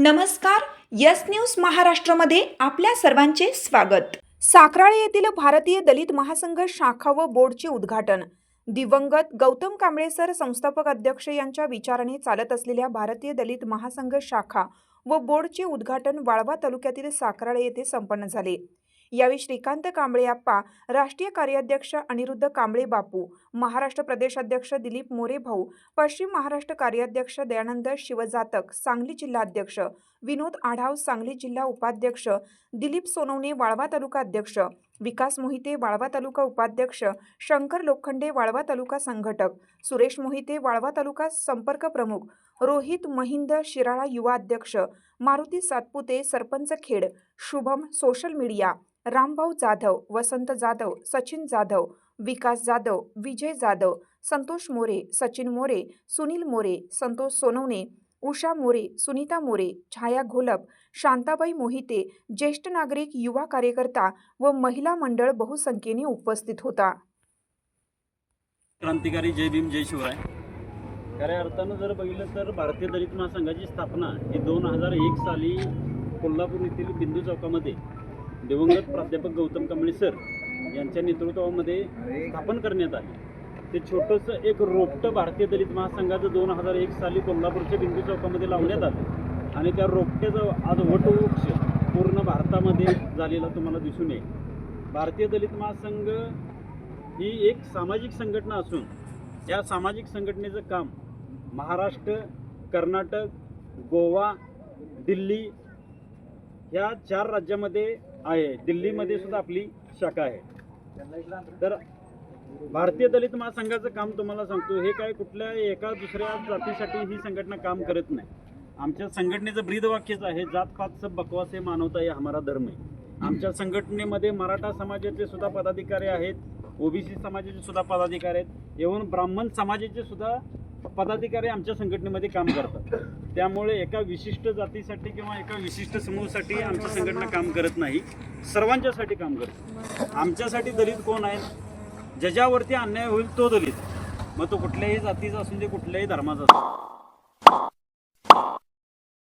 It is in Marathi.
नमस्कार यस न्यूज महाराष्ट्रामध्ये आपल्या सर्वांचे स्वागत. साखराळे येथील भारतीय दलित महासंघ शाखा व बोर्डचे उद्घाटन. दिवंगत गौतम कांबळे सर संस्थापक अध्यक्ष यांच्या विचाराने चालत असलेल्या भारतीय दलित महासंघ शाखा व बोर्डचे उद्घाटन वाळवा तालुक्यातील साखराळे येथे संपन्न झाले. यावेळी श्रीकांत कांबळे आप्पा राष्ट्रीय कार्याध्यक्ष अनिरुद्ध कांबळे बापू महाराष्ट्र प्रदेश अध्यक्ष दिलीप मोरे भाऊ पश्चिम महाराष्ट्र कार्याध्यक्ष दयानंद शिवजातक सांगली जिल्हाध्यक्ष विनोद आढाव सांगली जिल्हा उपाध्यक्ष दिलीप सोनवणे वाळवा तालुका अध्यक्ष विकास मोहिते वाळवा तालुका उपाध्यक्ष शंकर लोखंडे वाळवा तालुका संघटक सुरेश मोहिते वाळवा तालुका संपर्क प्रमुख रोहित महिंद शिराळा युवा अध्यक्ष मारुती सातपुते सरपंच खेड शुभम सोशल मीडिया रामभाऊ जाधव वसंत जाधव सचिन जाधव विकास जाधव विजय जाधव संतोष मोरे सचिन मोरे सुनील मोरे संतोष सोनवणे उषा मोरे सुनीता मोरे छाया घोलप शांताबाई मोहिते ज्येष्ठ नागरिक युवा कार्यकर्ता व महिला मंडळ बहुसंख्येने उपस्थित होता. क्रांतिकारी जय भीम जय शिवराय. खऱ्या अर्थानं जर बघितलं तर भारतीय दलित महासंघाची स्थापना ही दोन हजार एक साली कोल्हापूर येथील बिंदू चौकामध्ये दिवंगत प्राध्यापक गौतम कांबळे सर यांच्या नेतृत्वामध्ये स्थापन करण्यात आली. ते छोटंसं एक रोपटं भारतीय दलित महासंघाचं दोन हजार एक साली कोल्हापूरच्या बिंदू चौकामध्ये लावण्यात आलं. आणि त्या रोपट्याचं आज वटवृक्ष पूर्ण भारतामध्ये झालेला तुम्हाला दिसून येईल. भारतीय दलित महासंघ ही एक सामाजिक संघटना असून या सामाजिक संघटनेचं काम महाराष्ट्र कर्नाटक गोवा दिल्ली या चार राज्यामध्ये आहे. दिल्लीमध्ये सुद्धा आपली शाखा आहे. तर भारतीय दलित महासंघाचं काम तुम्हाला सांगतो हे काय कुठल्या एका दुसऱ्या जातीसाठी ही संघटना काम करत नाही. आमच्या संघटनेचं ब्रीदवाक्यच आहे जात पात सब बकवास हे मानवता हे हमारा धर्म आहे. आमच्या संघटनेमध्ये मराठा समाजाचे सुद्धा पदाधिकारी आहेत ओबीसी समाजाचे सुद्धा पदाधिकारी आहेत एवढून ब्राह्मण समाजाचे सुद्धा पदाधिकारी आमच्या संघटनेमध्ये काम करतात. त्यामुळे एका विशिष्ट जातीसाठी किंवा एका विशिष्ट समूहासाठी आमची संघटना काम करत नाही सर्वांच्यासाठी काम करते. आमच्यासाठी दलित कोण आहेत? ज्याच्यावरती अन्याय होईल तो दलित. मग तो कुठल्याही जातीचा असून दे कुठल्याही धर्माचा असू